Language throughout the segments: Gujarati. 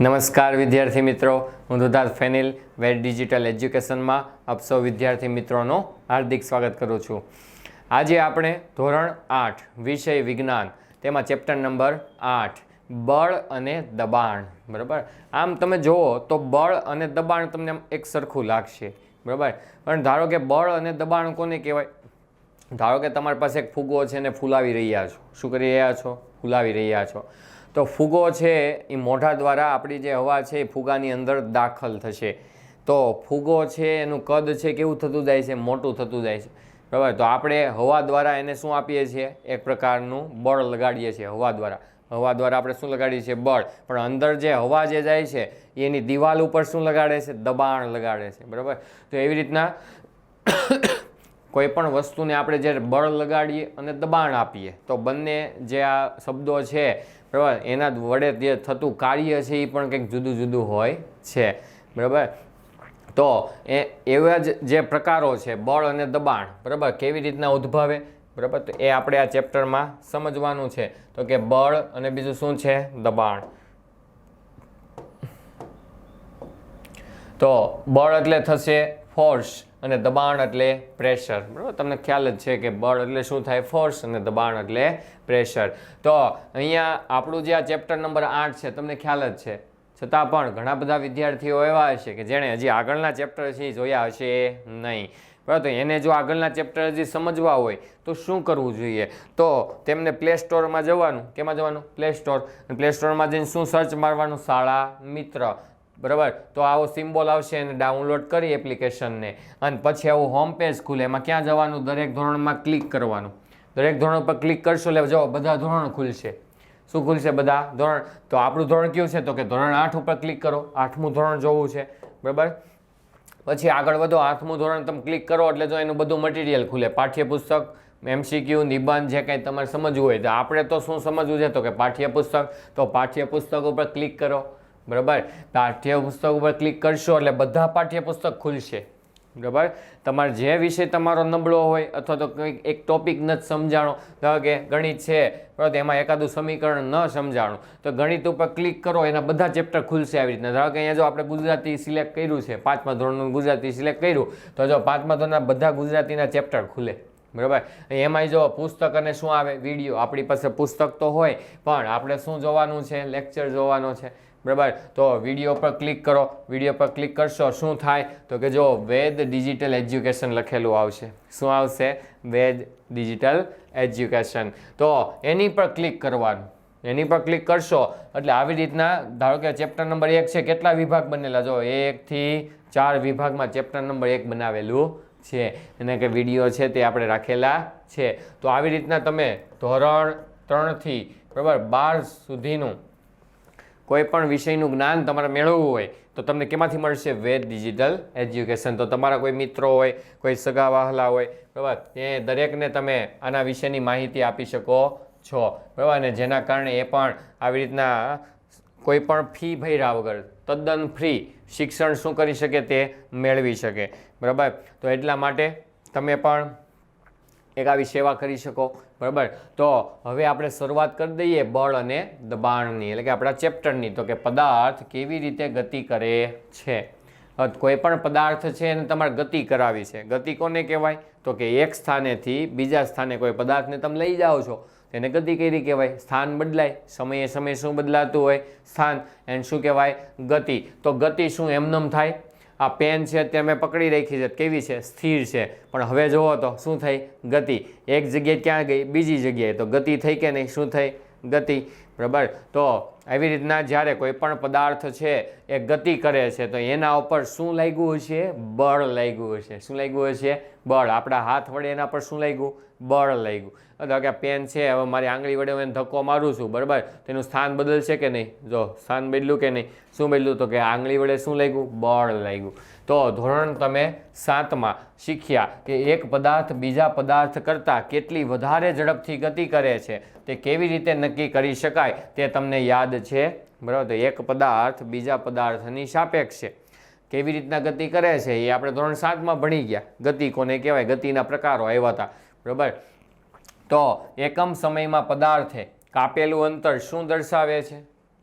નમસ્કાર વિદ્યાર્થી મિત્રો. હું દુધાર્થ ફેનિલ વેટ ડિજિટલ એજ્યુકેશનમાં આપ સૌ વિદ્યાર્થી મિત્રોનું હાર્દિક સ્વાગત કરું છું. આજે આપણે ધોરણ આઠ, વિષય વિજ્ઞાન, તેમાં ચેપ્ટર નંબર આઠ, બળ અને દબાણ. બરાબર? આમ તમે જુઓ તો બળ અને દબાણ તમને એક સરખું લાગશે. બરાબર? પણ ધારો કે બળ અને દબાણ કોને કહેવાય? ધારો કે તમારી પાસે એક ફુગ્ગો છે ને ફૂલાવી રહ્યા છો. શું કરી રહ્યા છો? ફૂલાવી રહ્યા છો. તો ફુગ્ગો છે એ મોઢા દ્વારા આપણી જે હવા છે એ ફુગાની અંદર દાખલ થશે. તો ફુગ્ગો છે, એનું કદ છે, કેવું થતું જાય છે? મોટું થતું જાય છે. બરાબર? તો આપણે હવા દ્વારા એને શું આપીએ છીએ? એક પ્રકારનું બળ લગાડીએ છીએ હવા દ્વારા. હવા દ્વારા આપણે શું લગાડીએ છીએ? બળ. પણ અંદર જે હવા જે જાય છે, એની દિવાલ ઉપર શું લગાડે છે? દબાણ લગાડે છે. બરાબર? તો એવી રીતના કોઈ પણ વસ્તુને આપણે જ્યારે બળ લગાડીએ અને દબાણ આપીએ, તો બંને જે આ શબ્દો છે બરાબર? એના વડે જે થતું કાર્ય છે એ પણ કંઈક જુદું જુદું હોય છે. બરાબર? તો એ, એવા જ જે પ્રકારો છે, બળ અને દબાણ, બરાબર? કેવી રીતના ઉદ્ભવે? બરાબર? તો એ આપણે આ ચેપ્ટરમાં સમજવાનું છે. તો કે બળ અને બીજું શું છે? દબાણ. તો બળ એટલે થશે ફોર્સ. અને દબાણ એટલે પ્રેશર બરાબર? તમને ખ્યાલ જ છે કે બળ એટલે શું થાય? ફોર્સ અને દબાણ એટલે પ્રેશર તો અહીંયા આપણું જે આ ચેપ્ટર નંબર આઠ છે, તમને ખ્યાલ જ છે. છતાં પણ ઘણા બધા વિદ્યાર્થીઓ એવા હશે કે જેણે હજી આગળના ચેપ્ટર છે જોયા હશે નહીં. બરાબર? તો એને જો આગળના ચેપ્ટર હજી સમજવા હોય, તો શું કરવું જોઈએ? તો તેમને પ્લે સ્ટોરમાં જવાનું. કેમાં જવાનું? પ્લે સ્ટોર પ્લે સ્ટોરમાં જઈને શું સર્ચ મારવાનું? શાળા મિત્ર. બરાબર? તો આવો સિમ્બોલ આવશે અને ડાઉનલોડ કરી એપ્લિકેશનને અને પછી આવું હોમ પેજ ખુલે. એમાં ક્યાં જવાનું? દરેક ધોરણમાં ક્લિક કરવાનું. દરેક ધોરણ પર ક્લિક કરશો એટલે જો બધા ધોરણ ખુલશે. શું ખુલશે બધા ધોરણ? તો આપણું ધોરણ કયું છે? તો કે ધોરણ આઠ ઉપર ક્લિક કરો. આઠમું ધોરણ જોવું છે. બરાબર? પછી આગળ વધો. આઠમું ધોરણ તમે ક્લિક કરો એટલે જો એનું બધું મટીરિયલ ખુલે. પાઠ્યપુસ્તક એમસીક્યુ નિબંધ, જે કંઈ તમારે સમજવું હોય. તો આપણે તો શું સમજવું છે? તો કે પાઠ્યપુસ્તક. તો પાઠ્યપુસ્તક ઉપર ક્લિક કરો. બરાબર? પાઠ્યપુસ્તક ઉપર ક્લિક કરશો એટલે બધા પાઠ્યપુસ્તક ખુલશે. બરાબર? તમારે જે વિષય તમારો નબળો હોય અથવા તો કંઈક એક ટોપિક નથી સમજાણો. ધારો કે ગણિત છે બરાબર એમાં એકાદું સમીકરણ ન સમજાણું. તો ગણિત ઉપર ક્લિક કરો, એના બધા ચેપ્ટર ખુલશે આવી રીતના. ધારો કે અહીંયા જો આપણે ગુજરાતી સિલેક્ટ કર્યું છે, પાંચમા ધોરણનું ગુજરાતી સિલેક્ટ કર્યું, તો જો પાંચમા ધોરણના બધા ગુજરાતીના ચેપ્ટર ખુલે. બરાબર? એમાંય જો પુસ્તક અને શું આવે? વીડિયો આપણી પાસે પુસ્તક તો હોય, પણ આપણે શું જોવાનું છે? લેક્ચર જોવાનો છે. બરાબર? તો વીડિયો પર ક્લિક કરો. વીડિયો પર ક્લિક કરશો, શું થાય? તો કે જો વેદ ડિજિટલ એજ્યુકેશન લખેલું આવશે. શું આવશે? વેદ ડિજિટલ એજ્યુકેશન તો એની પર ક્લિક કરવાનું. એની પર ક્લિક કરશો, એટલે આવી રીતના ધારો કે ચેપ્ટર નંબર એક છે, કેટલા વિભાગ બનેલા? જો એકથી ચાર વિભાગમાં ચેપ્ટર નંબર એક બનાવેલું છે. એને કે વીડિયો છે તે આપણે રાખેલા છે. તો આવી રીતના તમે ધોરણ ત્રણથી બરાબર બાર સુધીનું કોઈ પણ વિષયનું જ્ઞાન તમારે મેળવવું હોય, તો તમને કેમાંથી મળશે? વેદ ડિજિટલ એજ્યુકેશન તો તમારા કોઈ મિત્રો હોય, કોઈ સગા વહાલા હોય, બરાબર? એ દરેકને તમે આના વિશેની માહિતી આપી શકો છો, બરાબર? અને જેના કારણે એ પણ આવી રીતના કોઈ પણ ફી ભર્યા વગર, તદ્દન ફ્રી શિક્ષણ શું કરી શકે તે મેળવી શકે, બરાબર? તો એટલા માટે તમે પણ એક આવી સેવા કરી શકો. બરાબર? તો હવે આપણે શરૂઆત કરી દઈએ બળ અને દબાણની, એટલે કે આપણા ચેપ્ટરની. તો કે પદાર્થ કેવી રીતે ગતિ કરે છે? કોઈ પણ પદાર્થ છે એને તમારે ગતિ કરાવી છે. ગતિ કોને કહેવાય? તો કે એક સ્થાનેથી બીજા સ્થાને કોઈ પદાર્થને તમે લઈ જાઓ છો તેને ગતિ કેવી કહેવાય? સ્થાન બદલાય. સમયે સમયે શું બદલાતું હોય? સ્થાન. એને શું કહેવાય? ગતિ. તો ગતિ શું એમનેમ થાય? આ પેન છે તે મેં પકડી રાખી છે. કેવી છે? સ્થિર છે. પણ હવે જુઓ તો શું થઈ? ગતિ. એક જગ્યાએ ક્યાં ગઈ? બીજી જગ્યાએ. તો ગતિ થઈ કે નહીં? શું થઈ? ગતિ. બરાબર? તો આવી રીતના જ્યારે કોઈ પણ પદાર્થ છે એ ગતિ કરે છે, તો એના ઉપર શું લાગ્યું હશે? બળ લાગ્યું હશે. શું લાગ્યું હશે? બળ. આપણા હાથ વડે એના પર શું લાગ્યું? બળ લાગ્યું. અથવા કે પેન છે, હવે મારી આંગળી વડે હું એને ધક્કો મારું છું, બરાબર? તેનું સ્થાન બદલશે કે નહીં? જો, સ્થાન બદલ્યું કે નહીં? શું બદલ્યું? તો કે આંગળી વડે શું લાગ્યું? બળ લાગ્યું. તો ધોરણ તમે સાતમાં શીખ્યા કે એક પદાર્થ બીજા પદાર્થ કરતાં કેટલી વધારે ઝડપથી ગતિ કરે છે, તે કેવી રીતે નક્કી કરી શકાય તે તમને યાદ છે? બરાબર, તો એક પદાર્થ બીજા પદાર્થની સાપેક્ષ છે કેવી રીતના ગતિ કરે છે એ આપણે ધોરણ સાતમાં ભણી ગયા. ગતિ કોને કહેવાય? ગતિના પ્રકારો આવ્યા હતા. બરાબર? તો એકમ સમયમાં પદાર્થે કાપેલું અંતર શું દર્શાવે છે?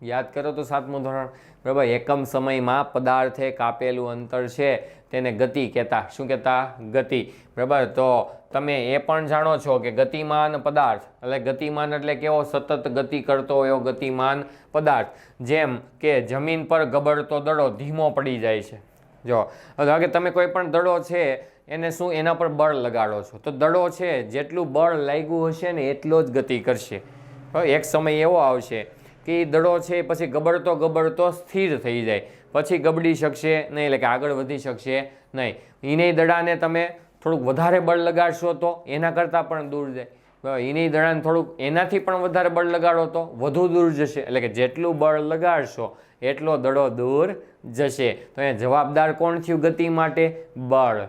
યાદ કરો તો સાતમું ધોરણ? બરાબર, એકમ સમયમાં પદાર્થે કાપેલું અંતર છે, તેને ગતિ કહેતા. શું કહેતા? ગતિ. બરાબર, તો તમે એ પણ જાણો છો કે ગતિમાન પદાર્થ, એટલે ગતિમાન એટલે કેવો? સતત ગતિ કરતો એવો ગતિમાન પદાર્થ. જેમ કે જમીન પર ગબડતો દડો ધીમો પડી જાય છે. જો કે તમે કોઈ પણ દડો છે, એને શું એના પર બળ લગાડો છો? તો દડો છે, જેટલું બળ લાગ્યું હશે ને, એટલો જ ગતિ કરશે. એક સમય એવો આવશે કે એ દડો છે એ પછી ગબડતો ગબડતો સ્થિર થઈ જાય. પછી ગબડી શકશે નહીં, એટલે કે આગળ વધી શકશે નહીં. એને દડાને તમે થોડુંક વધારે બળ લગાડશો તો એના કરતાં પણ દૂર જાય? એની દડાને થોડુંક એનાથી પણ વધારે બળ લગાડો તો વધુ દૂર જશે. એટલે કે જેટલું બળ લગાડશો, એટલો દડો દૂર જશે. તો અહીંયા જવાબદાર કોણ થયું ગતિ માટે? બળ.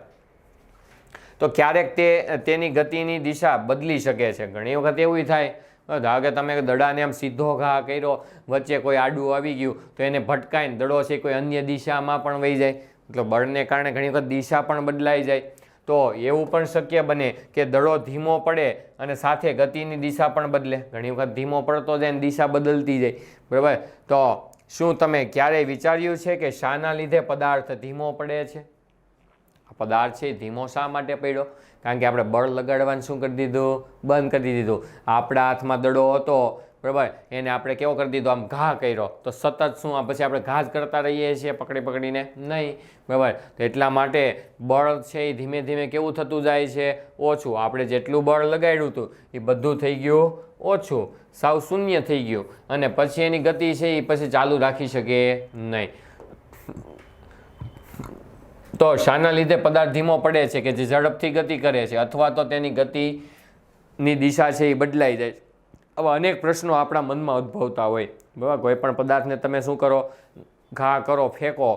તો ક્યારેક તે, તેની ગતિની દિશા બદલી શકે છે. ઘણી વખત એવું થાય ધારો કે તમે દડાને આમ સીધો ઘા કર્યો, વચ્ચે કોઈ આડું આવી ગયું, તો એને ભટકાઈને દડો છે કોઈ અન્ય દિશામાં પણ વહી જાય. એટલે બળને કારણે ઘણી વખત દિશા પણ બદલાઈ જાય. તો એવું પણ શક્ય બને કે દડો ધીમો પડે અને સાથે ગતિની દિશા પણ બદલે. ઘણી વખત ધીમો પડતો જાય અને દિશા બદલતી જાય. બરાબર? તો શું તમે ક્યારેય વિચાર્યું છે કે શાના લીધે પદાર્થ ધીમો પડે છે? આ પદાર્થ છે, ધીમો શા માટે પડ્યો? કારણ કે આપણે બળ લગાડવાનું શું કરી દીધું? બંધ કરી દીધું. આપણા હાથમાં દડો હતો, બરાબર? એને આપણે કેવો કરી દીધો? આમ ઘા કર્યો. તો સતત શું? આ પછી આપણે ઘા જ કરતા રહીએ છીએ પકડી પકડીને? નહીં, બરાબર? તો એટલા માટે બળ છે એ ધીમે ધીમે કેવું થતું જાય છે? ઓછું. આપણે જેટલું બળ લગાડ્યું હતું, એ બધું થઈ ગયું ઓછું. સાવ શૂન્ય થઈ ગયું. અને પછી એની ગતિ છે એ પછી ચાલુ રાખી શકે નહીં. તો શાના લીધે પદાર્થ ધીમો પડે છે કે જે ઝડપથી ગતિ કરે છે અથવા તો તેની ગતિની દિશા છે એ બદલાઈ જાય આવા અનેક પ્રશ્નો આપણા મનમાં ઉદ્ભવતા હોય. બરાબર? કોઈ પણ પદાર્થને તમે શું કરો? ઘા કરો, ફેંકો.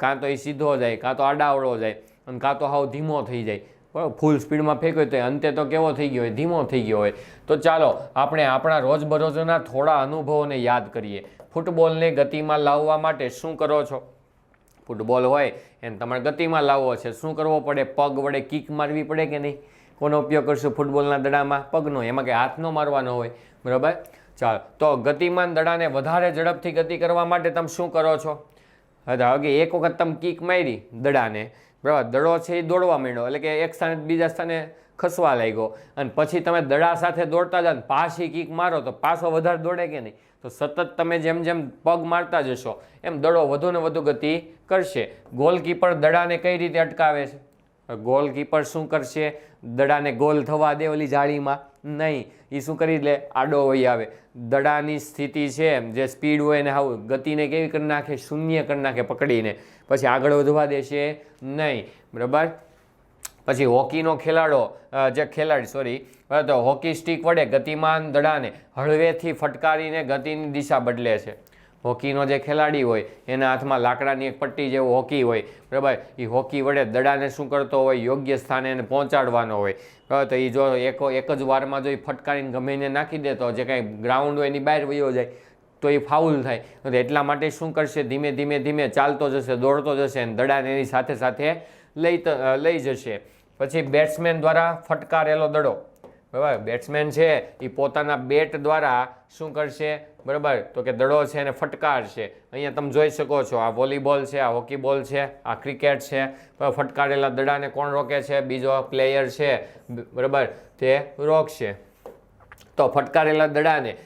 કાં તો એ સીધો જાય, કાં તો આડાવડો જાય અને કાં તો હાવ ધીમો થઈ જાય. બરાબર? ફૂલ સ્પીડમાં ફેંક્યો તો અંતે તો કેવો થઈ ગયો હોય? ધીમો થઈ ગયો હોય. તો ચાલો, આપણે આપણા રોજબરોજના થોડા અનુભવોને યાદ કરીએ. ફૂટબોલને ગતિમાં લાવવા માટે શું કરો છો? ફૂટબોલ હોય, એને તમારે ગતિમાં લાવવો છે. શું કરવો પડે? પગ વડે કિક મારવી પડે કે નહીં? કોનો ઉપયોગ કરશું ફૂટબોલના દડામાં? પગનો, એમાં કે હાથનો મારવાનો હોય. બરાબર? ચાલો. તો ગતિમાન દડાને વધારે ઝડપથી ગતિ કરવા માટે તમે શું કરો છો? હવે એક વખત તમે કિક મારી દડાને. બરાબર? દડો છે એ દોડવા માંડ્યો. એટલે કે એક સ્થાને બીજા સ્થાને ખસવા લાગ્યો. અને પછી તમે દડા સાથે દોડતા જાઓ પાછી કિક મારો તો પાછો વધારે દોડે કે નહીં? તો સતત તમે જેમ જેમ પગ મારતા જશો, એમ દડો વધુ ને વધુ ગતિ કરશે. ગોલકીપર દડાને કઈ રીતે અટકાવે છે? ગોલકીપર શું કરશે? દડાને ગોલ થવા દે ઓલી જાળીમાં? નહીં. એ શું કરી લે? આડો વહી આવે. દડાની સ્થિતિ છે જે સ્પીડ હોય એને હાવ, ગતિને કેવી કરી નાખે? શૂન્ય કરી નાખે પકડીને. પછી આગળ વધવા દેશે? નહીં. બરાબર? પછી હોકીનો ખેલાડો જે ખેલાડી સોરી તો હોકી સ્ટિક વડે ગતિમાન દડાને હળવેથી ફટકારીને ગતિની દિશા બદલે છે. હોકીનો જે ખેલાડી હોય, એના હાથમાં લાકડાની એક પટ્ટી જેવું હોકી હોય, બરાબર? એ હોકી વડે દડાને શું કરતો હોય? યોગ્ય સ્થાને એને પહોંચાડવાનો હોય. તો એ જો એક એક જ વારમાં જો એ ફટકારીને ગમે એને નાખી દે તો જે કાંઈ ગ્રાઉન્ડ હોય એની બહાર વયો જાય, તો એ ફાઉલ થાય. એટલા માટે શું કરશે? ધીમે ધીમે ધીમે ચાલતો જશે, દોડતો જશે અને દડાને એની સાથે સાથે લઈ લઈ જશે. પછી બેટ્સમેન દ્વારા ફટકારેલો દડો. બરાબર? બેટ્સમેન છે, એ પોતાના બેટ દ્વારા શું કરશે? બરાબર? તો કે દડો છે એને ફટકારશે. અહીંયા તમે જોઈ શકો છો, આ વોલીબોલ છે, આ હોકી બોલ છે, આ ક્રિકેટ છે. ફટકારેલા દડાને કોણ રોકે છે? બીજો પ્લેયર છે. બરાબર? તે રોકશે. તો ફટકારેલા દડાને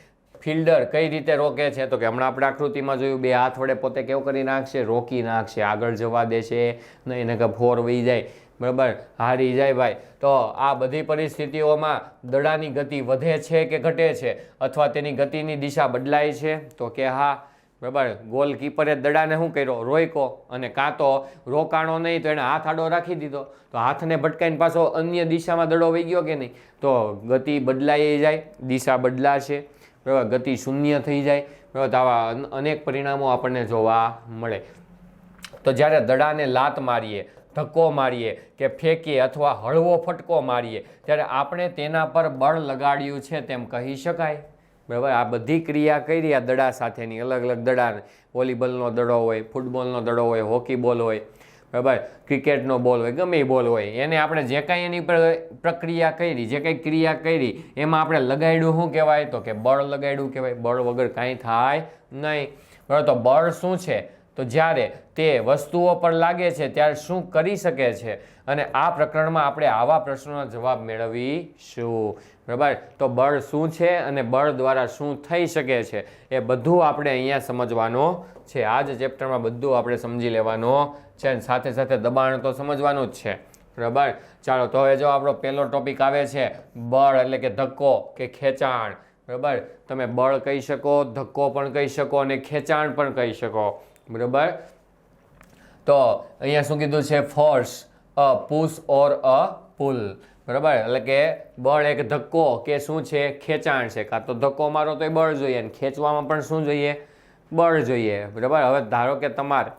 ફિલ્ડર કઈ રીતે રોકે છે? તો કે હમણાં આપણે આકૃતિમાં જોયું, બે હાથ વડે પોતે કેવું કરી નાખશે, રોકી નાખશે, આગળ જવા દેશે, નહીં એને કે ફોર વહી જાય. બરાબર? હારી જાય ભાઈ. તો આ બધી પરિસ્થિતિઓમાં દડાની ગતિ વધે છે કે ઘટે છે? અથવા તેની ગતિની દિશા બદલાય છે? તો કે હા. બરાબર? ગોલકીપરે દડાને શું કર્યો? રોયકો અને કાં તો રોકાણો નહીં, તો એણે હાથ આડો રાખી દીધો. તો હાથને ભટકાઈને પાછો અન્ય દિશામાં દડો વહી ગયો કે નહીં? તો ગતિ બદલાઈ જાય, દિશા બદલાશે. બરાબર ગતિ શૂન્ય થઈ જાય બરાબર તો આવા અનેક પરિણામો આપણને જોવા મળે. તો જ્યારે દડાને લાત મારીએ, ધક્કો મારીએ કે ફેંકીએ અથવા હળવો ફટકો મારીએ, ત્યારે આપણે તેના પર બળ લગાડ્યું છે તેમ કહી શકાય. બરાબર? આ બધી ક્રિયા કરી આ દડા સાથેની અલગ અલગ દડા વોલીબોલનો દડો હોય, ફૂટબોલનો દડો હોય, હોકી બોલ હોય બરાબર ક્રિકેટનો બોલ હોય, ગમે એ બોલ હોય. એને આપણે જે કાંઈ એની પર પ્રક્રિયા કરી, જે કંઈ ક્રિયા કરી, એમાં આપણે લગાડ્યું શું કહેવાય? તો કે બળ લગાડ્યું કહેવાય. બળ વગર કાંઈ થાય નહીં. બરાબર તો બળ શું છે? તો જ્યારે તે વસ્તુઓ પર લાગે છે, ત્યારે શું કરી શકે છે? અને આ પ્રકરણમાં આપણે આવા પ્રશ્નોના જવાબ મેળવીશું. બરાબર? તો બળ શું છે અને બળ દ્વારા શું થઈ શકે છે? એ બધું આપણે અહીંયા સમજવાનું છે. આ જ ચેપ્ટરમાં બધું આપણે સમજી લેવાનું છે અને સાથે સાથે દબાણ તો સમજવાનું જ છે. બરાબર? ચાલો, તો હવે જો આપણો પહેલો ટોપિક આવે છે, બળ એટલે કે ધક્કો કે ખેંચાણ. બરાબર? તમે બળ કહી શકો, ધક્કો પણ કહી શકો અને ખેંચાણ પણ કહી શકો. બરાબર? તો અહીંયા શું કીધું છે? ફોર્સ અ પુશ ઓર અ પુલ બરાબર? એટલે કે બળ એક ધક્કો કે શું છે? ખેંચાણ છે. કાં તો ધક્કો મારો તો એ બળ જોઈએ અને ખેંચવામાં પણ શું જોઈએ? બળ જોઈએ. બરાબર? હવે ધારો કે તમારે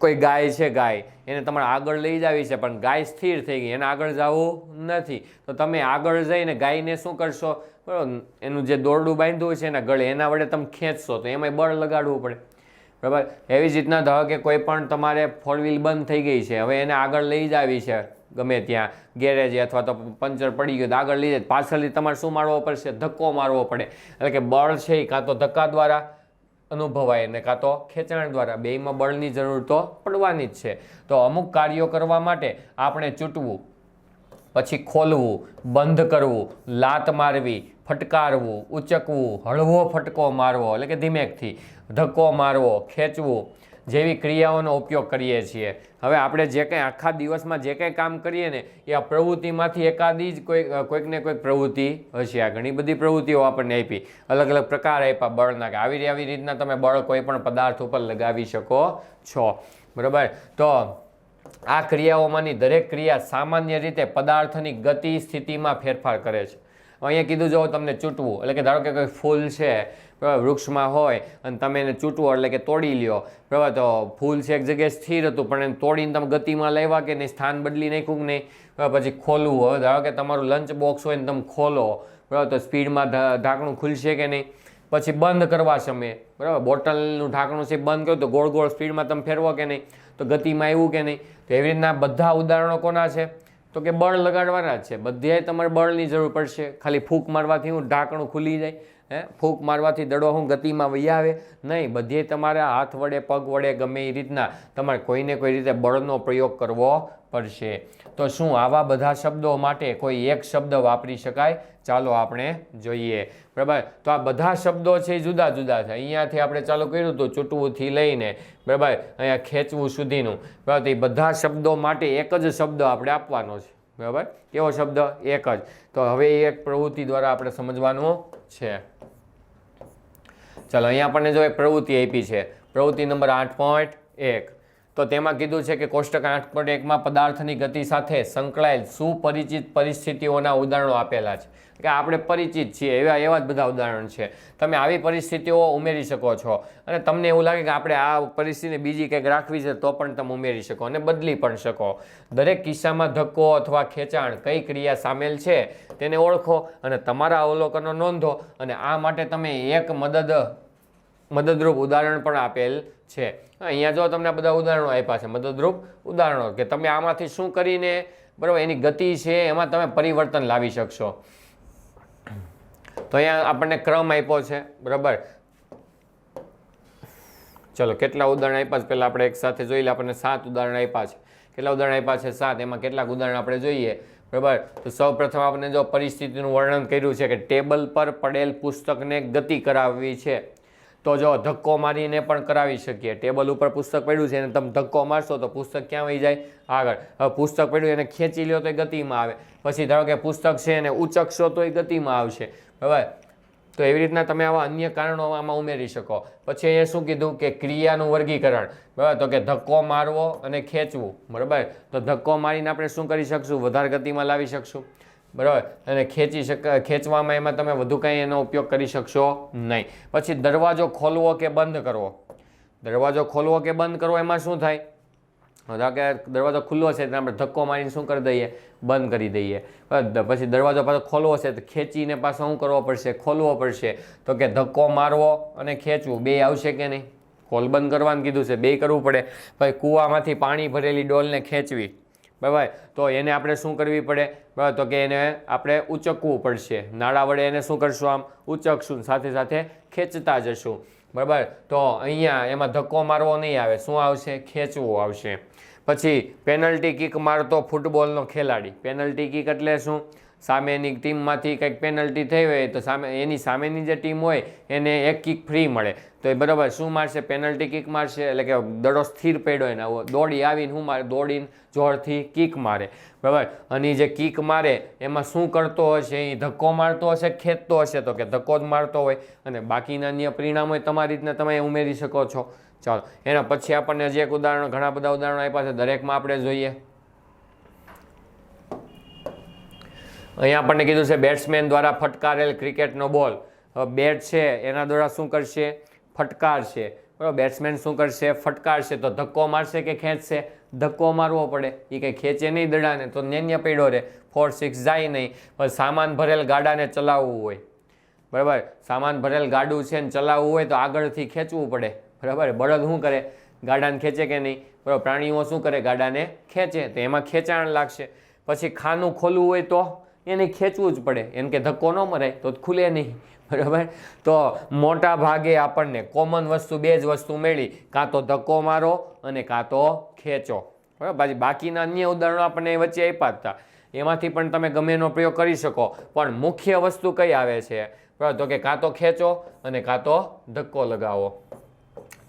કોઈ ગાય છે ગાય, એને તમારે આગળ લઈ જવી છે, પણ ગાય સ્થિર થઈ ગઈ, એને આગળ જવું નથી. તો તમે આગળ જઈને ગાયને શું કરશો? બરાબર? એનું જે દોરડું બાંધ્યું છે એના ગળે, એના વડે તમે ખેંચશો તો એમાંય બળ લગાડવું પડે. બરાબર? એવી જ રીતના ધારો કે કોઈ પણ તમારે ફોર વ્હીલ બંધ થઈ ગઈ છે, હવે એને આગળ લઈ જાવી છે, ગમે ત્યાં ગેરેજ અથવા તો પંચર પડી ગયું તો આગળ લઈ જાય પાછળથી તમારે શું મારવો પડશે? ધક્કો મારવો પડે. એટલે કે બળ છે એ કાં તો ધક્કા દ્વારા અનુભવાય ને કાં તો ખેંચાણ દ્વારા. બેયમાં બળની જરૂર તો પડવાની જ છે. તો અમુક કાર્યો કરવા માટે આપણે ચૂંટવું પછી ખોલવું, બંધ કરવું, લાત મારવી, ફટકારવું, ઉચકવું, હળવો ફટકો મારવો, એટલે કે ધીમેકથી ધક્કો મારવો, ખેંચવું જેવી ક્રિયાઓનો ઉપયોગ કરીએ છીએ. હવે આપણે જે કંઈ આખા દિવસમાં જે કંઈ કામ કરીએ ને, એ આ પ્રવૃત્તિમાંથી એકાદી જ કોઈ કોઈક ને કોઈક પ્રવૃત્તિ હશે આ. ઘણી બધી પ્રવૃત્તિઓ આપણને આપી. અલગ અલગ પ્રકાર આપ્યા બળના કે આવી આવી રીતના તમે બળ કોઈ પણ પદાર્થ ઉપર લગાવી શકો છો. બરાબર? તો આ ક્રિયાઓમાંની દરેક ક્રિયા સામાન્ય રીતે પદાર્થની ગતિ સ્થિતિમાં ફેરફાર કરે છે. અહીંયા કીધું જો તમને ચૂંટવું, એટલે કે ધારો કે કોઈ ફૂલ છે, બરાબર, વૃક્ષમાં હોય, અને તમે એને ચૂંટવો, એટલે કે તોડી લ્યો, બરાબર, તો ફૂલ છે એક જગ્યાએ સ્થિર હતું, પણ એને તોડીને તમે ગતિમાં લેવા કે નહીં, સ્થાન બદલી નાખ્યું કે નહીં પછી ખોલવું, હવે ધારો કે તમારું લંચ બોક્સ હોય ને તમે ખોલો, બરાબર, તો સ્પીડમાં ઢાંકણું ખુલશે કે નહીં, પછી બંધ કરવા સમયે, બરાબર, બોટલનું ઢાંકણું છે બંધ કર્યું, તો ગોળ ગોળ સ્પીડમાં તમે ફેરવો કે નહીં તો ગતિમાં આવ્યું કે નહીં? તો એવી રીતના બધા ઉદાહરણો કોના છે? તો કે બળ લગાડવાના જ છે. બધે તમારે બળની જરૂર પડશે. ખાલી ફૂંક મારવાથી હું ઢાંકણું ખુલી જાય, હે? ફૂંક મારવાથી દડો હું ગતિમાં વહી આવે. નહીં બધે તમારે હાથ વડે, પગ વડે ગમે એ રીતના તમારે કોઈને કોઈ રીતે બળનો પ્રયોગ કરવો પડશે. તો શું આવા બધા શબ્દો માટે કોઈ એક શબ્દ વાપરી શકાય? ચાલો આપણે જોઈએ. બરાબર? તો આ બધા શબ્દો છે જુદા જુદા છે. અહીંયાથી આપણે ચાલુ કર્યું હતું ચૂંટવુંથી લઈને, બરાબર? અહીંયા ખેંચવું સુધીનું. બરાબર? તો એ બધા શબ્દો માટે એક જ શબ્દ આપણે આપવાનો છે. બરાબર? કેવો શબ્દ? એક જ. તો હવે એ એક પ્રવૃત્તિ દ્વારા આપણે સમજવાનું છે. ચાલો, અહીંયા આપણને જો એક પ્રવૃત્તિ આપી છે. પ્રવૃત્તિ નંબર આઠ પોઈન્ટ એક. તો તેમાં કીધું છે કે કોષ્ટક આઠ પોઈન્ટ એકમાં પદાર્થની ગતિ સાથે સંકળાયેલ સુપરિચિત પરિસ્થિતિઓના ઉદાહરણો આપેલા છે. કે આપણે પરિચિત છીએ, એવા એવા જ બધા ઉદાહરણ છે. તમે આવી પરિસ્થિતિઓ ઉમેરી શકો છો. અને તમને એવું લાગે કે આપણે આ પરિસ્થિતિ બીજી કંઈક રાખવી છે, તો પણ તમે ઉમેરી શકો અને બદલી પણ શકો. દરેક કિસ્સામાં ધક્કો અથવા ખેંચાણ કઈ ક્રિયા સામેલ છે, તેને ઓળખો અને તમારા અવલોકનો નોંધો અને આ માટે તમે એક મદદ મદદરૂપ ઉદાહરણ પણ આપેલ છે. અહીંયા જો તમને બધા ઉદાહરણો આપ્યા છે, મદદરૂપ ઉદાહરણો, કે તમે આમાંથી શું કરીને, બરાબર, એની ગતિ છે, એમાં તમે પરિવર્તન લાવી શકશો. તો અહીંયા આપણને ક્રમ આપ્યો છે, બરાબર. ચલો, કેટલા ઉદાહરણ આપ્યા છે? પહેલાં આપણે એક સાથે જોઈ લે, આપણને સાત ઉદાહરણ આપ્યા છે. કેટલા ઉદાહરણ આપ્યા છે? સાત. એમાં કેટલાક ઉદાહરણ આપણે જોઈએ, બરાબર. તો સૌ પ્રથમ આપણે જો પરિસ્થિતિનું વર્ણન કર્યું છે કે ટેબલ પર પડેલ પુસ્તકને ગતિ કરાવવી છે. તો જો ધક્કો મારીને પણ કરાવી શકીએ. ટેબલ ઉપર પુસ્તક પડ્યું છે અને તમે ધક્કો મારશો તો પુસ્તક ક્યાં વહી જાય? આગળ. હવે પુસ્તક પડ્યું એને ખેંચી લ્યો તો એ ગતિમાં આવે. પછી ધારો કે પુસ્તક છે એને ઉચકશો તો એ ગતિમાં આવશે. બરાબર? તો એવી રીતના તમે આવા અન્ય કારણો આમાં ઉમેરી શકો. પછી અહીંયા શું કીધું કે ક્રિયાનું વર્ગીકરણ. બરાબર? તો કે ધક્કો મારવો અને ખેંચવું. બરાબર? તો ધક્કો મારીને આપણે શું કરી શકશું? વધારે ગતિમાં લાવી શકશું. બરાબર. અને ખેંચી શક, ખેંચવામાં એમાં તમે વધુ કંઈ એનો ઉપયોગ કરી શકશો નહીં. પછી દરવાજો ખોલવો કે બંધ કરવો? દરવાજો ખોલવો કે બંધ કરવો એમાં શું થાય? કે દરવાજો ખુલ્લો છે તો આપણે ધક્કો મારીને શું કરી દઈએ? બંધ કરી દઈએ. પછી દરવાજો પાછો ખોલવો છે, તો ખેંચીને પાછો શું કરવો પડશે? ખોલવો પડશે. તો કે ધક્કો મારવો અને ખેંચવું. બે આવશે કે નહીં? કોલ બંધ કરવાનું કીધું છે. બે કરવું પડે. ભાઈ, કૂવામાંથી પાણી ભરેલી ડોલને ખેંચવી. બરાબર તો એને આપણે શું કરવી પડે? બરાબર તો કે એને આપણે ઉચકવું પડશે. નાળા વડે એને શું કરશું આમ? ઉચકશું સાથે સાથે ખેંચતા જશું. બરાબર તો અહીંયા એમાં ધક્કો મારવો નહીં આવે. શું આવશે? ખેંચવું આવશે. પછી પેનલ્ટી કિક મારતો ફૂટબોલનો ખેલાડી. પેનલ્ટી કિક એટલે શું? સામેની ટીમમાંથી કંઈક પેનલ્ટી થઈ હોય તો સામે એની સામેની જે ટીમ હોય, એને એક કિક ફ્રી મળે. તો એ બરાબર, શું મારશે? પેનલ્ટી કિક મારશે, એટલે કે દડો સ્થિર પડ્યો એને. દોડી આવીને શું મારે? દોડીને જોરથી કિક મારે. બરાબર? અને જે કિક મારે, એમાં શું કરતો હશે? એ ધક્કો મારતો હશે ખેંચતો હશે? તો કે ધક્કો જ મારતો હોય. અને બાકીના અન્ય પરિણામો તમારી રીતના તમે ઉમેરી શકો છો. ચાલો, એના પછી આપણને જે એક ઉદાહરણ, ઘણા બધા ઉદાહરણો આપ્યા છે. દરેકમાં આપણે જોઈએ. અહીંયા આપણને કીધું છે બેટ્સમેન દ્વારા ફટકારેલ ક્રિકેટનો બોલ બેટ છે, એના દ્વારા શું કરશે? ફટકારશે. બરાબર બેટ્સમેન શું કરશે? ફટકારશે. તો ધક્કો મારશે કે ખેંચશે? ધક્કો મારવો પડે. એ કંઈ ખેંચે નહીં દડાને, તો નેન્ય પીડો રહે. ફોર સિક્સ જાય નહીં. પણ સામાન ભરેલ ગાડાને ચલાવવું હોય. બરાબર, સામાન ભરેલ ગાડું છે ને ચલાવવું હોય તો આગળથી ખેંચવું પડે. બરાબર, બળદ શું કરે? ગાડાને ખેંચે કે નહીં? બરાબર, પ્રાણીઓ શું કરે? ગાડાને ખેંચે. તો એમાં ખેંચાણ લાગશે. પછી ખાનું ખોલવું હોય તો? એને ખેંચવું જ પડે. એમ કે ધક્કો ન મરાય તો ખુલે નહીં. બરાબર? તો મોટા ભાગે આપણને કોમન વસ્તુ બે જ વસ્તુ મળી. કાં તો ધક્કો મારો અને કાં તો ખેંચો. બરાબર? પછી બાકીના અન્ય ઉદાહરણો આપણને વચ્ચે આપ્યા હતા. એમાંથી પણ તમે ગમે એનો પ્રયોગ કરી શકો. પણ મુખ્ય વસ્તુ કઈ આવે છે? બરાબર? તો કે કાં તો ખેંચો અને કાં તો ધક્કો લગાવો.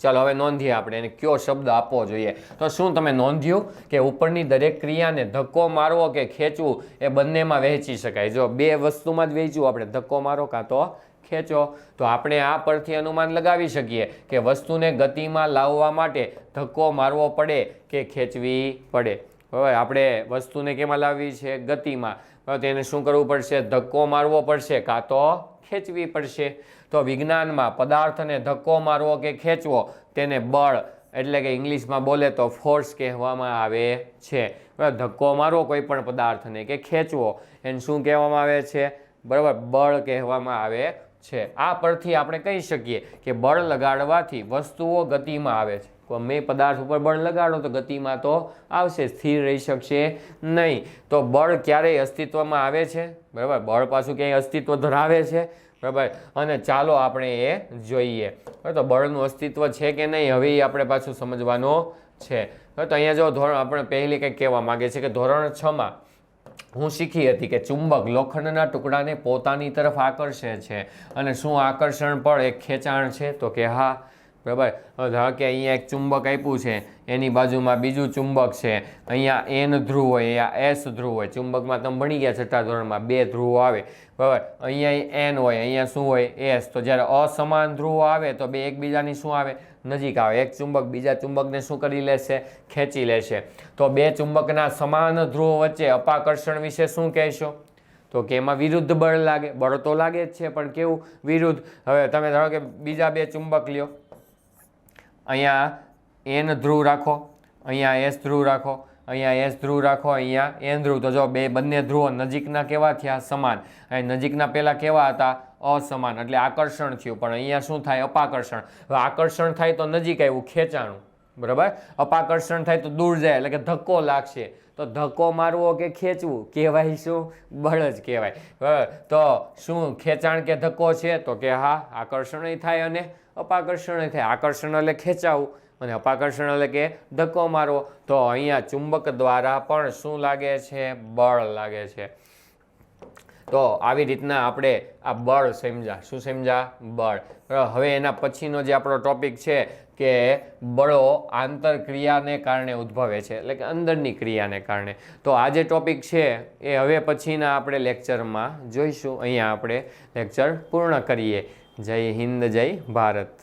ચાલો હવે નોંધીએ આપણે એને કયો શબ્દ આપવો જોઈએ. તો શું તમે નોંધ્યું કે ઉપરની દરેક ક્રિયાને ધક્કો મારવો કે ખેંચવું એ બંનેમાં વહેંચી શકાય? જો બે વસ્તુમાં જ વહેંચવું આપણે ધક્કો મારો કાં તો ખેંચો. તો આપણે આ પરથી અનુમાન લગાવી શકીએ કે વસ્તુને ગતિમાં લાવવા માટે ધક્કો મારવો પડે કે ખેંચવી પડે? હવે આપણે વસ્તુને કેમાં લાવવી છે? ગતિમાં. તેને શું કરવું પડશે? ધક્કો મારવો પડશે કાં તો ખેંચવી પડશે. તો વિજ્ઞાનમાં પદાર્થને ધક્કો મારવો કે ખેંચવો, તેને બળ, એટલે કે ઇંગ્લિશમાં બોલે તો ફોર્સ કહેવામાં આવે છે. બરાબર ધક્કો મારવો કોઈ પણ પદાર્થને કે ખેંચવો, એને શું કહેવામાં આવે છે? બરાબર, બળ કહેવામાં આવે છે. આ પરથી આપણે કહી શકીએ કે બળ લગાડવાથી વસ્તુઓ ગતિમાં આવે છે. ગમે પદાર્થ ઉપર બળ લગાડો તો ગતિમાં તો આવશે, સ્થિર રહી શકશે નહીં. તો બળ ક્યારેય અસ્તિત્વમાં આવે છે? બરાબર? બળ પાછું ક્યાંય અસ્તિત્વ ધરાવે છે? બરાબર? અને ચાલો આપણે એ જોઈએ. તો બળનું અસ્તિત્વ છે કે નહીં, હવે એ આપણે પાછું સમજવાનું છે. તો અહીંયા જો ધોરણ, આપણે પહેલી કંઈક કહેવા માગે છે કે ધોરણ છમાં હું શીખી હતી કે ચુંબક લોખંડના ટુકડાને પોતાની તરફ આકર્ષે છે. અને શું આકર્ષણ પણ એક ખેંચાણ છે? તો કે હા બરાબર ધારો કે અહીંયા એક ચુંબક આપ્યું છે, એની બાજુમાં બીજું ચુંબક છે, અહીંયા એન ધ્રુવ હોય, અહીંયા એસ ધ્રુવ હોય, ચુંબકમાં તમે ભણી ગયા છઠ્ઠા ધોરણમાં બે ધ્રુવો આવે, બરાબર? અહીંયા એન હોય, અહીંયા શું હોય? એસ તો જ્યારે અસમાન ધ્રુવ આવે, તો બે એકબીજાની શું આવે? નજીક આવે. એક ચુંબક બીજા ચુંબકને શું કરી લેશે? ખેંચી લેશે. તો બે ચુંબકના સમાન ધ્રુવો વચ્ચે અપાકર્ષણ વિશે શું કહેશો? તો કે એમાં વિરુદ્ધ બળ લાગે. બળ તો લાગે જ છે, પણ કેવું? વિરુદ્ધ. હવે તમે ધારો કે બીજા બે ચુંબક લ્યો. અહીંયા એન ધ્રુવ રાખો, અહીંયા એસ ધ્રુવ રાખો, અહીંયા એસ ધ્રુવ રાખો, અહીંયા એન ધ્રુવ. તો જો બે બંને ધ્રુવો નજીકના કેવા થયા? સમાન. અહીં નજીકના પહેલાં કેવા હતા? અસમાન. એટલે આકર્ષણ થયું. પણ અહીંયા શું થાય? અપાકર્ષણ. હવે આકર્ષણ થાય તો નજીક આવ્યું, ખેંચાણું. બરાબર? અપાકર્ષણ થાય તો દૂર જાય. એટલે કે ધક્કો લાગશે. તો ધક્કો મારવો કે ખેંચવું? કહેવાય શું? બળ જ કહેવાય. તો શું? ખેંચાણ કે ધક્કો છે? તો કે હા આકર્ષણ થાય અને અપાકર્ષણ એટલે આકર્ષણ એટલે ખેંચાવું અને અપાકર્ષણ એટલે કે ધક્કો મારવો. તો અહીંયા ચુંબક દ્વારા પણ શું લાગે છે? બળ લાગે છે. તો આવી રીતના આપણે આ બળ સમજ્યા શું સમજ્યા બળ. હવે એના પછીનો જે આપણો ટોપિક છે કે બળો આંતરક્રિયાને કારણે ઉદ્ભવે છે, એટલે કે અંદરની ક્રિયાને કારણે. તો આ જે ટોપિક છે એ હવે પછીના આપણે લેક્ચરમાં જોઈશું. અહીંયા આપણે લેક્ચર પૂર્ણ કરીએ. જય હિન્દ જય ભારત.